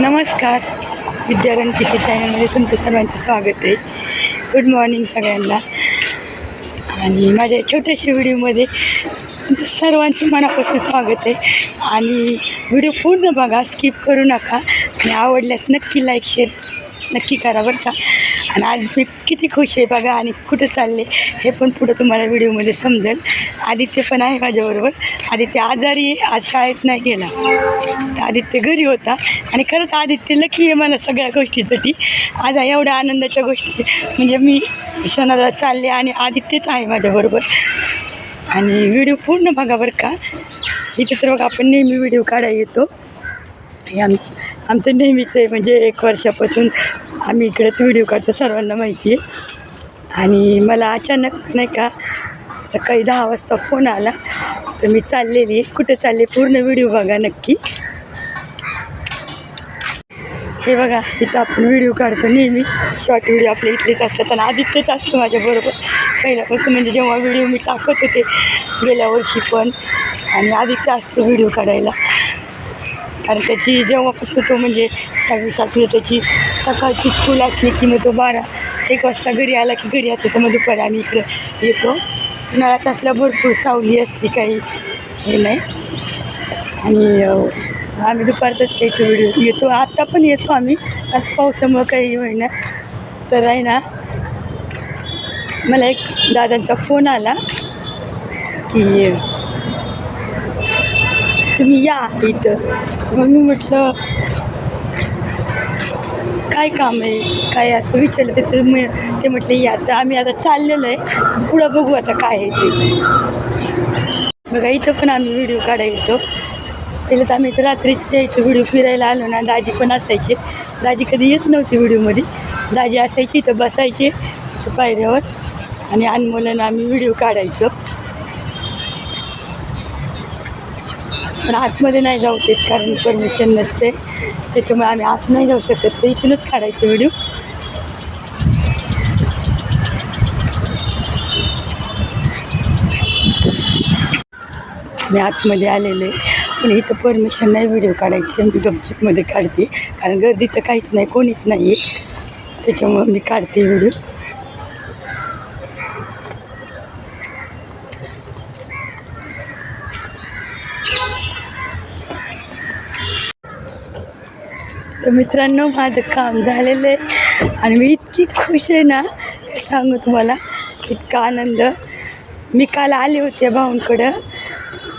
नमस्कार. विद्यारण किशोर चॅनलमध्ये तुमचं सर्वांचं स्वागत आहे. गुड मॉर्निंग सगळ्यांना. आणि माझ्या छोट्याशा व्हिडिओमध्ये तुमचं सर्वांचं मनापासून स्वागत आहे. आणि व्हिडिओ पूर्ण बघा स्किप करू नका. आणि आवडल्यास नक्की लाईक शेअर नक्की करा बरं का. आणि आज मी किती खुश आहे बघा आणि कुठं चालले हे पण पुढं तुम्हाला व्हिडिओमध्ये समजेल. आदित्य पण आहे माझ्याबरोबर. आदित्य आजारी आहे आज शाळेत नाही गेला. तर आदित्य घरी होता आणि खरंच आदित्य लकी आहे मला सगळ्या गोष्टीसाठी. आज एवढ्या आनंदाच्या गोष्टी म्हणजे मी शनाला चालले आणि आदित्यच आहे माझ्याबरोबर. आणि व्हिडिओ पूर्ण बघा बरं का. इथे तर बघा आपण नेहमी व्हिडिओ काढायला येतो. हे आम आमचं नेहमीचं आहे. म्हणजे एक वर्षापासून आम्ही इकडेच व्हिडिओ काढतो सर्वांना माहिती आहे आणि मला अचानक नाही का सकाळी दहा वाजता फोन आला. तर मी चाललेली कुठे चालले पूर्ण व्हिडिओ बघा नक्की. हे बघा इथं आपण व्हिडिओ काढतो नेहमीच. शॉर्ट व्हिडिओ आपल्या इथलेच असतात आणि आदित्यच असतो माझ्याबरोबर पहिल्यापासून म्हणजे जेव्हा व्हिडिओ मी टाकत होते गेल्या वर्षी पण. आणि आदित्य असतो व्हिडिओ काढायला. कारण त्याची जेव्हापासून तो म्हणजे सहावी सातवी त्याची सकाळची स्कूल असली की मग तो बारा एक वाजता घरी आला की घरी असतो तर मग दुपारी आम्ही इकडं येतो. उन्हाळ्यात असल्या भरपूर सावली असते काही हे नाही. आणि आम्ही दुपारचाच त्याचे व्हिडिओ येतो आत्ता पण येतो आम्ही आज पावसामुळं काही होईना. तर आहे ना मला एक दादांचा फोन आला की तुम्ही या इथं. मग मी म्हटलं काय काम आहे? काय असं विचारलं ते तर ते म्हटले या तर आम्ही आता चाललेलो आहे. पुढं बघू आता काय आहे ते. बघा इथं पण आम्ही व्हिडिओ काढायचो. येतो पहिलं तर आम्ही इथं रात्रीच यायचो व्हिडिओ फिरायला आलो ना दाजी पण असायचे. दाजी कधी येत नव्हती व्हिडिओमध्ये. दाजी असायची इथं बसायचे इथं पायऱ्यावर. आणि अनमोलानं आम्ही व्हिडिओ काढायचो. पण आतमध्ये नाही जाऊ देत कारण परमिशन नसते. त्याच्यामुळे आम्ही आत नाही जाऊ शकत. तर इथूनच काढायचं व्हिडिओ. मी आतमध्ये आलेले आहे. पण इथं परमिशन नाही व्हिडिओ काढायची. मी गपचूपमध्ये काढते. कारण गर्दी तर काहीच नाही कोणीच नाही आहे त्याच्यामुळे मी काढते व्हिडिओ. तर मित्रांनो माझं काम झालेलं आहे आणि मी इतकी खुश आहे ना सांगू तुम्हाला इतका आनंद. मी काल आले होते भाऊंकडं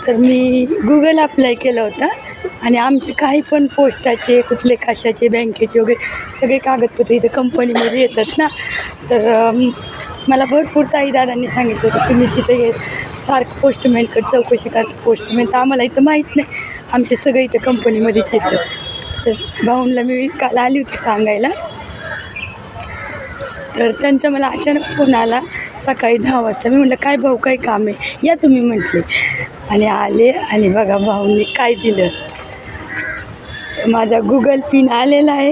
तर मी गुगल अप्लाय केलं होतं आणि आमचे काही पण पोस्टाचे कुठले कशाचे बँकेचे वगैरे सगळे कागदपत्र इथं कंपनीमध्ये येतात ना. तर मला भरपूर ताई दादांनी सांगितलं होतं तुम्ही तिथे हे सारखं पोस्टमॅनकडे चौकशी करता पोस्टमॅन तर आम्हाला इथं माहीत नाही. आमचे सगळे इथं कंपनीमध्येच येतं. तर भाऊनला मी काल आली होती सांगायला. तर त्यांचा मला अचानक फोन आला सकाळी दहा वाजता. मी म्हटलं काय भाऊ काय काम आहे? या तुम्ही म्हटले. आणि आले आणि बघा भाऊंनी काय दिलं. माझा गुगल पिन आलेला आहे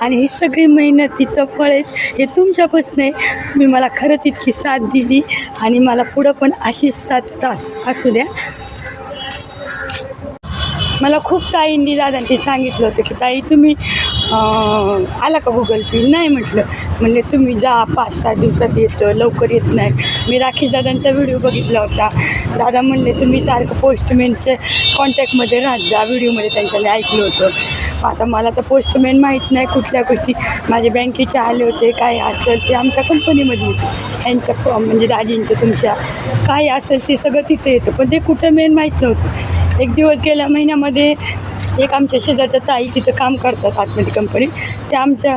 आणि ही सगळी मेहनतीचं फळ आहे हे तुमच्यापासून आहे. तुम्ही मला खरंच इतकी साथ दिली आणि मला पुढं पण अशीच साथ तास असू द्या. मला खूप ताईंनी दादांनी सांगितलं होतं की ताई तुम्ही आला का गुगल पे नाही म्हटलं. म्हणले तुम्ही जा पाच सात दिवसात येतं लवकर येत नाही. मी राकेश दादांचा व्हिडिओ बघितला होता. दादा म्हणले तुम्ही सारखं पोस्टमॅनच्या कॉन्टॅक्टमध्ये राहत जा व्हिडिओमध्ये त्यांच्याने ऐकलं होतं. आता मला तर पोस्टमॅन माहीत नाही कुठल्या गोष्टी. माझे बँकेचे आले होते काय असेल ते आमच्या कंपनीमध्ये येतं यांच्या म्हणजे दाजींच्या तुमच्या काय असेल ते सगळं तिथे येतं. पण ते कुठं मेन माहीत नव्हतं. एक दिवस गेल्या महिन्यामध्ये एक आमच्या शेजारच्या ताई तिथं काम करतात आतमध्ये कंपनीत ते आमच्या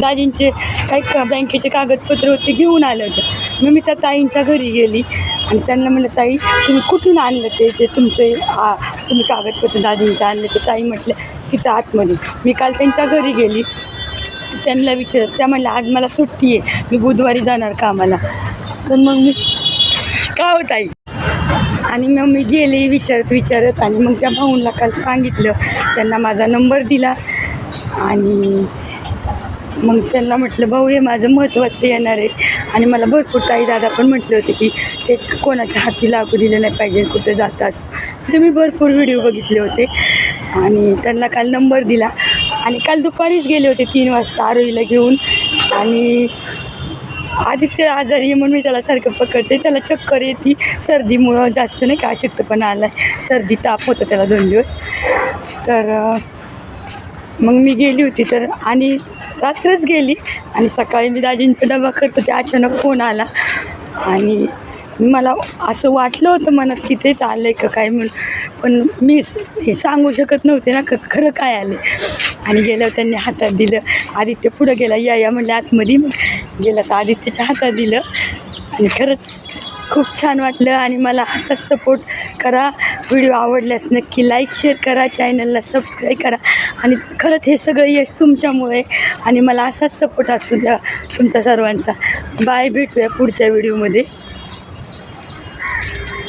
दाजींचे काही बँकेचे कागदपत्र होते घेऊन आलं होतं. मग मी त्या ताईंच्या घरी गेली आणि त्यांना म्हणलं ताई तुम्ही कुठून आणलं ते? ते तुमचे आ, तुम्ही कागदपत्र दाजींचे आणले. ते ताई म्हटलं तिथं आतमध्ये. मी काल त्यांच्या घरी गेली. त्यांना विचारत त्या म्हणल्या आज मला सुट्टी आहे. मी बुधवारी जाणार कामाला. तर मग मी का हो ताई? आणि मग मी गेले विचारत विचारत आणि मग त्या भाऊंना काल सांगितलं. त्यांना माझा नंबर दिला आणि मग त्यांना म्हटलं भाऊ हे माझं महत्त्वाचं येणार आहे. आणि मला भरपूर ताई दादा पण म्हटले होते की ते कोणाच्या हाती लागू दिलं नाही पाहिजे कुठं जातास. ते मी भरपूर व्हिडिओ बघितले होते आणि त्यांना काल नंबर दिला. आणि काल दुपारीच गेले होते तीन वाजता आरोईला घेऊन आणि आदित्य आजारी आहे म्हणून मी त्याला सारखं पकडते. त्याला चक्कर येते. सर्दीमुळं जास्त नाही का अशक्तपणा आला आहे सर्दी ताप होतं त्याला दोन दिवस. तर मग मी गेली होती. तर आणि रात्रच गेली. आणि सकाळी मी दाजींचा डबा करतो ते अचानक फोन आला. आणि मला असं वाटलं होतं मनात की तेच आलं आहे का काय म्हणून. पण मी हे सांगू शकत नव्हते ना क खरं काय आले आणि गेल्यावर त्यांनी हातात दिलं. आदित्य पुढं गेला. या या म्हणल्या आतमध्ये गेला तर आदित्यच्या हातात दिलं. आणि खरंच खूप छान वाटलं. आणि मला असाच सपोर्ट करा. व्हिडिओ आवडल्यास नक्की लाईक शेअर करा. चॅनलला सबस्क्राईब करा. आणि खरंच हे सगळं यश तुमच्यामुळे. आणि मला असाच सपोर्ट असू द्या तुमचा सर्वांचा. बाय भेटूया पुढच्या व्हिडिओमध्ये